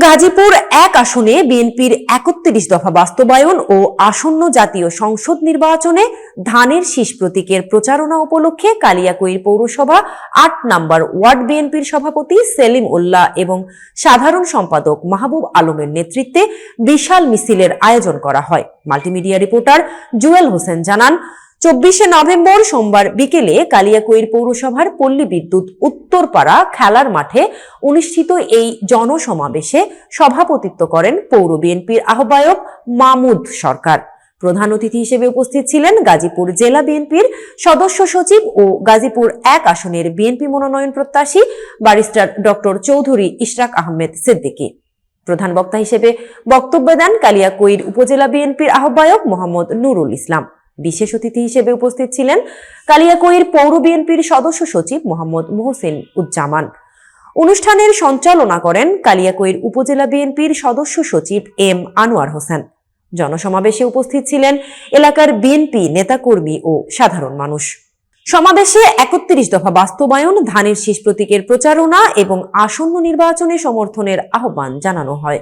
গাজীপুর এক আসনে বিএনপির একত্রিশ দফা বাস্তবায়ন ও আসন্ন জাতীয় সংসদ নির্বাচনে ধানের শীষ প্রতীকের প্রচারণা উপলক্ষে কালিয়াকৈর পৌরসভা আট নম্বর ওয়ার্ড বিএনপির সভাপতি সেলিম উল্লাহ এবং সাধারণ সম্পাদক মাহবুব আলমের নেতৃত্বে বিশাল মিছিলের আয়োজন করা হয়। মাল্টিমিডিয়া রিপোর্টার জুয়েল হোসেন জানান চব্বিশে নভেম্বর সোমবার বিকেলে কালিয়াকৈর পৌরসভার পল্লী বিদ্যুৎ উত্তরপাড়া খেলার মাঠে অনুষ্ঠিত এই জনসমাবেশে সভাপতিত্ব করেন পৌর বিএনপির আহ্বায়ক মামুদ সরকার। প্রধান অতিথি হিসেবে উপস্থিত ছিলেন গাজীপুর জেলা বিএনপির সদস্য সচিব ও গাজীপুর এক আসনের বিএনপি মনোনয়ন প্রত্যাশী ব্যারিস্টার ডক্টর চৌধুরী ইশরাক আহমেদ সিদ্দিকী। প্রধান বক্তা হিসেবে বক্তব্য দেন কালিয়াকৈর উপজেলা বিএনপির আহ্বায়ক মোহাম্মদ নুরুল ইসলাম। বিশেষ অতিথি হিসেবে উপস্থিত ছিলেন কালিয়াকৈর পৌর বিএনপির সদস্য সচিব মোহাম্মদ মোহসেন উজ্জামান। অনুষ্ঠানের সঞ্চালনা করেন কালিয়াকৈর উপজেলা বিএনপির সদস্য সচিব এম আনোয়ার হোসেন। জনসমাবেশে উপস্থিত ছিলেন এলাকার বিএনপি নেতাকর্মী ও সাধারণ মানুষ। সমাবেশে একত্রিশ দফা বাস্তবায়ন, ধানের শীষ প্রতীকের প্রচারণা এবং আসন্ন নির্বাচনে সমর্থনের আহ্বান জানানো হয়।